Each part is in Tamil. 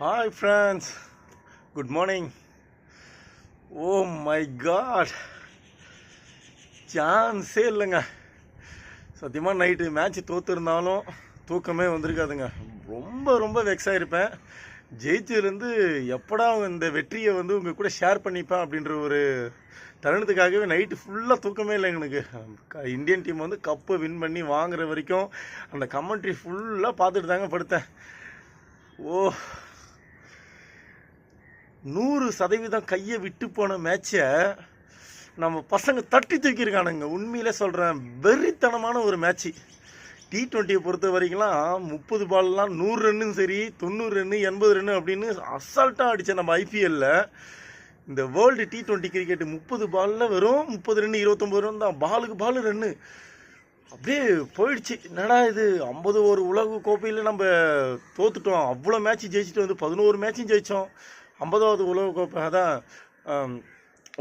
Hi friends good morning oh my God சான்ஸே இல்லைங்க. சத்தியமாக நைட்டு மேட்ச் தோற்றுருந்தாலும் தூக்கமே வந்திருக்காதுங்க. ரொம்ப ரொம்ப வெக்ஸ் ஆகிருப்பேன் ஜெயிச்சிருந்து எப்படா இந்த வெற்றியை வந்து உங்கள் கூட ஷேர் பண்ணிப்பேன் அப்படின்ற ஒரு தருணத்துக்காகவே நைட்டு ஃபுல்லாக தூக்கமே இல்லை எனக்கு. க- இந்தியன் டீம் வந்து கப்பை வின் பண்ணி வாங்குற வரைக்கும் அந்த கமெண்ட்ரி ஃபுல்லாக பார்த்துட்டு தாங்க படுத்தேன். ஓ நூறு சதவீதம் கையை விட்டு போன மேட்சை நம்ம பசங்க தட்டி தூக்கியிருக்கானுங்க. உண்மையிலே சொல்கிறேன் வெறித்தனமான ஒரு மேட்ச்சு டி ட்வெண்ட்டியை பொறுத்த வரைக்கும்லாம் முப்பது பால்லாம் நூறு ரன்னும் சரி தொண்ணூறு ரன்னு எண்பது ரன்னு அப்படின்னு அசால்ட்டாக அடித்த நம்ம ஐபிஎல்லில் இந்த வேர்ல்டு டி ட்வெண்ட்டி கிரிக்கெட் முப்பது பாலில் வெறும் முப்பது ரன்னு இருபத்தொம்பது ரன் தான். பாலுக்கு பால் ரன்னு. அப்படியே போயிடுச்சு. என்னடா இது? ஐம்பது ஒரு உலக கோப்பையில் நம்ம தோத்துட்டோம். அவ்வளோ மேட்ச் ஜெயிச்சுட்டு வந்து பதினோரு மேட்சும் ஜெயித்தோம் ஐம்பதாவது உலக கோப்பை அதான்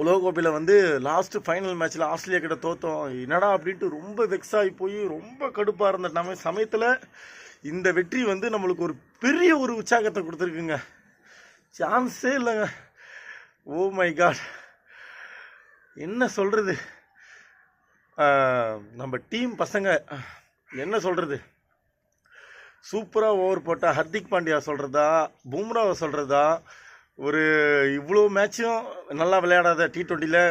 உலக கோப்பையில் வந்து லாஸ்ட்டு ஃபைனல் மேட்ச்சில் ஆஸ்திரேலியா கிட்ட தோத்தோம். என்னடா அப்படின்ட்டு ரொம்ப வெக்ஸ் ஆகி போய் ரொம்ப கடுப்பாக இருந்த நம்ம சமயத்தில் இந்த வெற்றி வந்து நம்மளுக்கு ஒரு பெரிய ஒரு உற்சாகத்தை கொடுத்துருக்குங்க. சான்ஸே இல்லைங்க. ஓ மை காட் என்ன சொல்கிறது நம்ம டீம் பசங்க என்ன சொல்கிறது சூப்பராக ஓவர் போட்டால் ஹர்திக் பாண்டியா சொல்கிறதா பும்ராவை சொல்கிறதா ஒரு இவ்வளோ மேட்சும் நல்லா விளையாடாத டி ட்வெண்ட்டியில்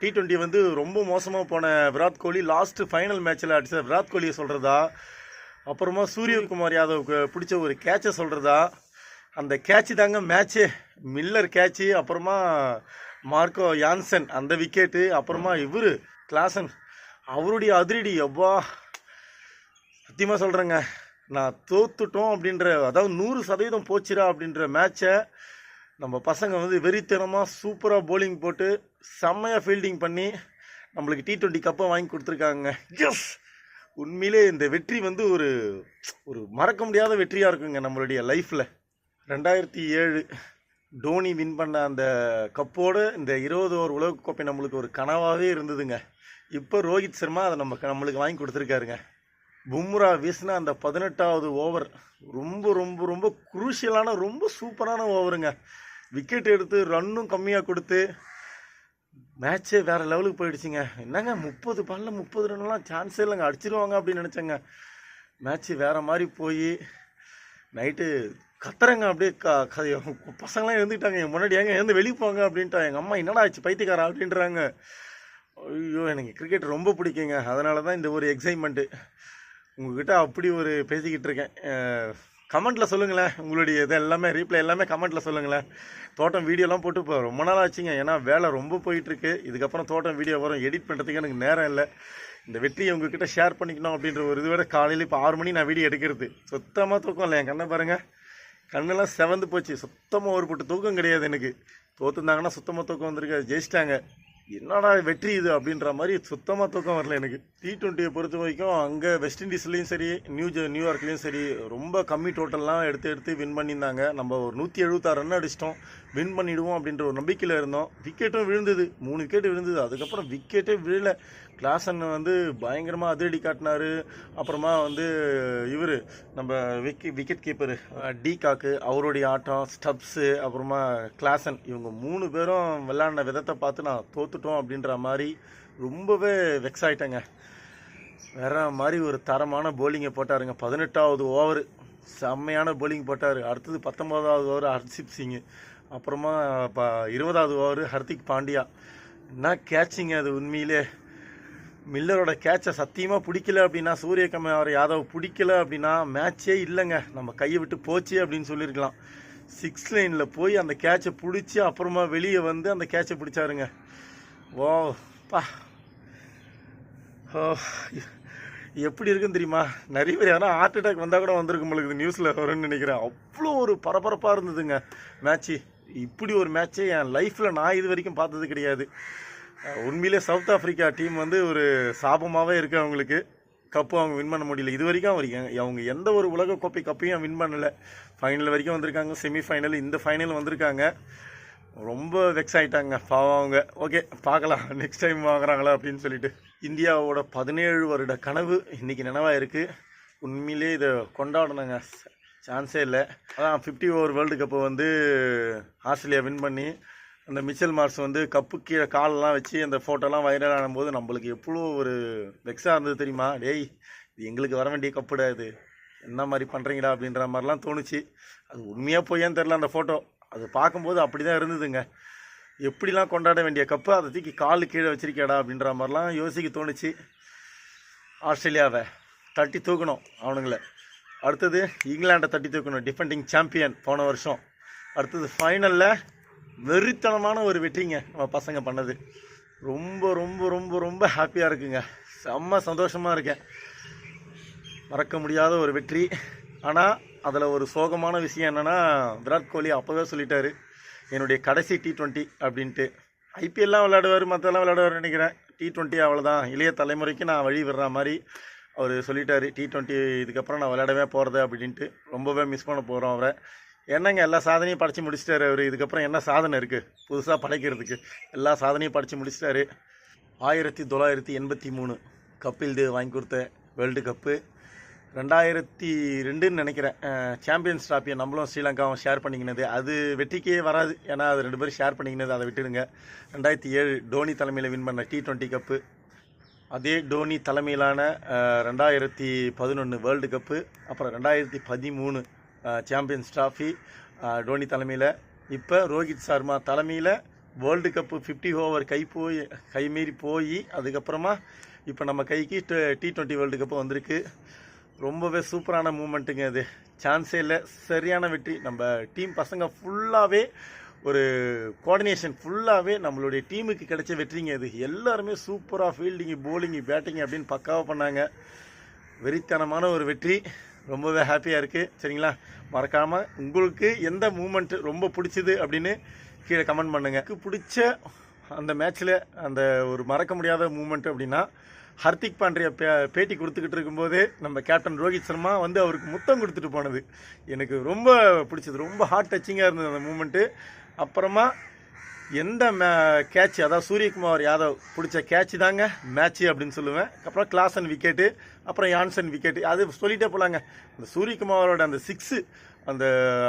டி ட்வெண்ட்டி வந்து ரொம்ப மோசமாக போன விராட் கோலி லாஸ்ட்டு ஃபைனல் மேட்ச்சில் அடித்த விராட் கோலியை சொல்கிறதா அப்புறமா சூரியகுமார் யாதவுக்கு பிடிச்ச ஒரு கேட்சை சொல்கிறதா அந்த கேட்சு தாங்க மேட்ச்சு மில்லர் கேட்ச்சு அப்புறமா மார்க்கோ யான்சன் அந்த விக்கெட்டு அப்புறமா இவர் கிளாசன் அவருடைய அதிரடி எவ்வா! சத்தியமாக சொல்கிறேங்க நான் தோத்துட்டோம் அப்படின்ற அதாவது நூறு சதவீதம் போச்சுரா அப்படின்ற மேட்சை நம்ம பசங்க வந்து வெறித்தனமாக சூப்பராக போலிங் போட்டு செம்மையாக ஃபீல்டிங் பண்ணி நம்மளுக்கு டி ட்வெண்ட்டி கப்பை வாங்கி கொடுத்துருக்காங்க. எஸ் உண்மையிலே இந்த வெற்றி வந்து ஒரு ஒரு மறக்க முடியாத வெற்றியாக இருக்குங்க நம்மளுடைய லைஃப்பில் ரெண்டாயிரத்தி ஏழு டோனி வின் பண்ண அந்த கப்போடு இந்த இருபது ஓவர் உலகக்கோப்பை நம்மளுக்கு ஒரு கனவாகவே இருந்ததுங்க. இப்போ ரோஹித் சர்மா அதை நம்ம நம்மளுக்கு வாங்கி கொடுத்துருக்காருங்க. பும்ரா வீசின அந்த பதினெட்டாவது ஓவர் ரொம்ப ரொம்ப ரொம்ப குரூஷியலான ரொம்ப சூப்பரான ஓவருங்க. விக்கெட் எடுத்து ரன்னும் கம்மியாக கொடுத்து மேட்ச்சே வேற லெவலுக்கு போயிடுச்சுங்க. என்னங்க முப்பது பால்ல முப்பது ரன்லாம் சான்ஸே இல்லைங்க அடிச்சிருவாங்க அப்படின்னு நினச்சேங்க. மேட்ச்சு வேற மாதிரி போய் நைட்டு கத்துறேங்க அப்படியே க க பசங்களாம் எழுந்துக்கிட்டாங்க என் முன்னாடி ஏங்க எழுந்து வெளியே போங்க அப்படின்ட்டா எங்கள் அம்மா என்னடா ஆச்சு பைத்தியக்காரா அப்படின்றாங்க. ஐயோ எனக்கு கிரிக்கெட் ரொம்ப பிடிக்குங்க. அதனால தான் இந்த ஒரு எக்ஸைட்மெண்ட்டு உங்ககிட்ட அப்படி ஒரு பேசிக்கிட்டு இருக்கேன். கமெண்ட்டில் சொல்லுங்களேன். உங்களுடைய இது எல்லாமே ரீப்ளை எல்லாமே கமெண்ட்டில் சொல்லுங்களேன். தோட்டம் வீடியோலாம் போட்டு இப்போ ரொம்ப நாள் ஆச்சுங்க. ஏன்னா வேலை ரொம்ப போயிட்டுருக்கு. இதுக்கப்புறம் தோட்டம் வீடியோ வரும். எடிட் பண்ணுறதுக்கு எனக்கு நேரம் இல்லை. இந்த வெற்றியை உங்ககிட்ட ஷேர் பண்ணிக்கணும் அப்படின்ற ஒரு இதுவரை காலையில் இப்போ ஆறு மணி நான் வீடியோ எடுக்கிறது. சுத்தமாக தூக்கம் இல்லை என் கண்ணை பாருங்கள் கண்ணெல்லாம் செவந்து போச்சு. சுத்தமாக ஒரு போட்டு தூக்கம் கிடையாது எனக்கு. தோத்துருந்தாங்கன்னா சுத்தமாக தூக்கம் வந்திருக்காது. ஜெயிச்சிட்டாங்க. என்னடா வெற்றி இது அப்படின்ற மாதிரி சுத்தமாக தூக்கம் வரல எனக்கு. டி ட்வெண்ட்டியை பொறுத்த வரைக்கும் அங்கே வெஸ்ட் இண்டீஸ்லேயும் சரி நியூ ஜெ- நியூயார்க்லேயும் சரி ரொம்ப கம்மி டோட்டல்லாம் எடுத்து எடுத்து வின் பண்ணியிருந்தாங்க. நம்ம ஒரு நூற்றி எழுபத்தாறு ரன் அடிச்சிட்டோம். வின் பண்ணிடுவோம் அப்படின்ற ஒரு நம்பிக்கையில் இருந்தோம். விக்கெட்டும் விழுந்தது. மூணு விக்கெட் விழுந்தது. அதுக்கப்புறம் விக்கெட்டே விழல. கிளாசன் வந்து பயங்கரமாக அதிரடி காட்டினாரு. அப்புறமா வந்து இவர் நம்ம விக்கி விக்கெட் கீப்பர் டி காக்கு அவருடைய ஆட்டம் ஸ்டப்ஸு அப்புறமா கிளாசன் இவங்க மூணு பேரும் விளையாடின விதத்தை பார்த்து நான் தோத்துட்டோம் அப்படின்ற மாதிரி ரொம்பவே வெக்ஸ் ஆகிட்டேங்க வேற மாதிரி ஒரு தரமான போலிங்கை போட்டாருங்க. பதினெட்டாவது ஓவர் செம்மையான போலிங் போட்டார். அடுத்தது பத்தொம்போதாவது ஓவர் ஹர்ஷிப் சிங்கு அப்புறமா இப்போ இருபதாவது ஓவர் ஹர்திக் பாண்டியா. என்ன கேட்சிங்க அது உண்மையிலே. மில்லரோட கேட்சை சத்தியமாக பிடிக்கல அப்படின்னா சூரியகுமார் யாதவ் பிடிக்கல அப்படின்னா மேட்சே இல்லைங்க. நம்ம கையை விட்டு போச்சு அப்படின்னு சொல்லியிருக்கலாம். சிக்ஸ் லைனில் போய் அந்த கேட்சை பிடிச்சி அப்புறமா வெளியே வந்து அந்த கேட்சை பிடிச்சாருங்க. ஓ பா. ஓ எப்படி இருக்குன்னு தெரியுமா? நிறைய பேர் யாரா ஹார்ட் அட்டாக் வந்தால் கூட வந்திருக்கு உங்களுக்கு நியூஸில் வரும்னு நினைக்கிறேன். அவ்வளோ ஒரு பரபரப்பாக இருந்ததுங்க. மேட்ச்சு இப்படி ஒரு மேட்ச்சே என் லைஃப்பில் நான் இது வரைக்கும் பார்த்தது கிடையாது. உண்மையிலே சவுத் ஆஃப்ரிக்கா டீம் வந்து ஒரு சாபமாகவே இருக்குது அவங்களுக்கு. கப்பு அவங்க வின் பண்ண முடியல. இது வரைக்கும் அவங்க அவங்க எந்த ஒரு உலக கோப்பை கப்பையும் வின் பண்ணலை. ஃபைனல் வரைக்கும் வந்திருக்காங்க. செமி ஃபைனல் இந்த ஃபைனல் வந்திருக்காங்க. ரொம்ப வெக்ஸ் ஆகிட்டாங்க பாவம் அவங்க. ஓகே பார்க்கலாம். நெக்ஸ்ட் டைம் வாங்குறாங்களா அப்படின்னு சொல்லிட்டு. இந்தியாவோட பதினேழு வருட கனவு இன்றைக்கி நினைவாக இருக்குது உண்மையிலே இதை கொண்டாடணுங்க. சான்ஸே இல்லை. அதான் ஃபிஃப்டி ஓவர் வேர்ல்டு கப்பை வந்து ஆஸ்திரேலியா வின் பண்ணி அந்த மிச்சல் மார்ஸ் வந்து கப்பு கீழே காலெலாம் வச்சு அந்த ஃபோட்டோலாம் வைரல் ஆனும்போது நம்மளுக்கு எவ்வளோ ஒரு வெக்ஸாக இருந்தது தெரியுமா? டேய் இது எங்களுக்கு வர வேண்டிய கப்புடா இது? என்ன மாதிரி பண்ணுறீங்களா அப்படின்ற மாதிரிலாம் தோணுச்சு. அது உண்மையாக போயான்னு தெரில அந்த ஃபோட்டோ அது பார்க்கும்போது அப்படி தான் இருந்ததுங்க. எப்படிலாம் கொண்டாட வேண்டிய கப்பு அதை தூக்கி காலு கீழே வச்சிருக்கேடா அப்படின்ற மாதிரிலாம் யோசிக்க தோணுச்சு. ஆஸ்திரேலியாவை தட்டி தூக்கணும் அவனுங்கள. அடுத்தது இங்கிலாண்டை தட்டி தூக்கணும் டிஃபெண்டிங் சாம்பியன் போன வருஷம். அடுத்தது ஃபைனலில் வெறித்தனமான ஒரு வெற்றிங்க நம்ம பசங்க பண்ணது. ரொம்ப ரொம்ப ரொம்ப ரொம்ப ஹாப்பியாக இருக்குங்க. செம்ம சந்தோஷமாக இருக்கேன். மறக்க முடியாத ஒரு வெற்றி. ஆனால் அதில் ஒரு சோகமான விஷயம் என்னென்னா விராட் கோலி அப்போவே சொல்லிட்டாரு என்னுடைய கடைசி டி டுவெண்ட்டி அப்படின்ட்டு. ஐபிஎல்லாம் விளையாடுவார் மற்றெல்லாம் விளையாடுவார் நினைக்கிறேன். டி டுவெண்ட்டி அவ்வளோதான் இளைய தலைமுறைக்கு நான் வழி விடுற மாதிரி அவர் சொல்லிட்டாரு டி ட்வெண்ட்டி இதுக்கப்புறம் நான் விளையாடவே போகிறது அப்படின்ட்டு. ரொம்பவே மிஸ் பண்ண போகிறோம் அவரை. என்னங்க எல்லா சாதனையும் படித்து முடிச்சிட்டாரு அவர். இதுக்கப்புறம் என்ன சாதனை இருக்குது புதுசாக படைக்கிறதுக்கு. எல்லா சாதனையும் படித்து முடிச்சிட்டாரு. ஆயிரத்தி தொள்ளாயிரத்தி எண்பத்தி மூணு கபில் தேவ் வாங்கி கொடுத்த வேர்ல்டு கப்பு ரெண்டாயிரத்தி ரெண்டுன்னு நினைக்கிறேன். சாம்பியன்ஸ் டிராஃபியை நம்மளும் ஸ்ரீலங்காவும் ஷேர் பண்ணிக்கினது. அது வெற்றிக்கே வராது. ஏன்னா அது ரெண்டு பேரும் ஷேர் பண்ணிக்கினது அதை விட்டுடுங்க. ரெண்டாயிரத்தி ஏழு டோனி தலைமையில் வின் பண்ண டி ட்வெண்ட்டி கப்பு அதே டோனி தலைமையிலான ரெண்டாயிரத்தி பதினொன்று வேர்ல்டு கப்பு அப்புறம் ரெண்டாயிரத்தி பதிமூணு சாம்பியன்ஸ் டிராஃபி டோனி தலைமையில். இப்போ ரோஹித் சர்மா தலைமையில் வேர்ல்டு கப்பு ஃபிஃப்டி ஓவர் கை போய் கை மீறி போய் அதுக்கப்புறமா இப்போ நம்ம கைக்கு டி டுவெண்ட்டி வேர்ல்டு கப்பு வந்திருக்கு. ரொம்பவே சூப்பரான மூமெண்ட்டுங்க அது சான்ஸே இல்லை. சரியான வெற்றி. நம்ம டீம் பசங்க ஃபுல்லாகவே ஒரு கோஆர்டினேஷன் ஃபுல்லாகவே நம்மளுடைய டீமுக்கு கிடைச்ச வெற்றிங்க இது. எல்லாருமே சூப்பராக ஃபீல்டிங்கு போலிங்கு பேட்டிங் அப்படின்னு பக்காவாக பண்ணாங்க. வெறித்தனமான ஒரு வெற்றி. ரொம்பவே ஹாப்பியாக இருக்குது சரிங்களா? மறக்காமல் உங்களுக்கு எந்த மூமெண்ட் ரொம்ப பிடிச்சிது அப்படின்னு கீழே கமெண்ட் பண்ணுங்கள் பிடிச்ச அந்த மேட்ச்சில் அந்த ஒரு மறக்க முடியாத மூமெண்ட் அப்படின்னா ஹர்திக் பாண்டியா பே பேட்டி கொடுத்துக்கிட்டு இருக்கும்போது நம்ம கேப்டன் ரோஹித் சர்மா வந்து அவருக்கு முத்தம் கொடுத்துட்டு போனது. எனக்கு ரொம்ப பிடிச்சது. ரொம்ப ஹார்ட் டச்சிங்காக இருந்தது அந்த மூமெண்ட்டு அப்புறமா எந்த மே கேட்ச் அதாவது சூரியகுமார் யாதவ் பிடிச்ச கேட்ச் தாங்க மேட்ச்சு அப்படின்னு சொல்லுவேன். அப்புறம் கிளாசன் விக்கெட்டு அப்புறம் யான்சன் விக்கெட்டு அது சொல்லிட்டே போலாங்க. அந்த சூரியகுமாரோட அந்த சிக்ஸு அந்த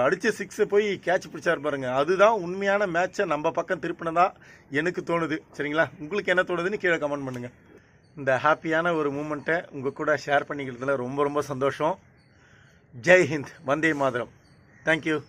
அடித்த சிக்ஸை போய் கேட்ச் பிடிச்சாரு பாருங்க. அதுதான் உண்மையான மேட்சை நம்ம பக்கம் திருப்பினதா எனக்கு தோணுது. சரிங்களா? உங்களுக்கு என்ன தோணுதுன்னு கீழே கமெண்ட் பண்ணுங்கள் இந்த ஹாப்பியான ஒரு மூமெண்ட்டை உங்கள் கூட ஷேர் பண்ணிக்கிறதுல ரொம்ப ரொம்ப சந்தோஷம். ஜெய் ஹிந்த் வந்தே மாதரம். Thank you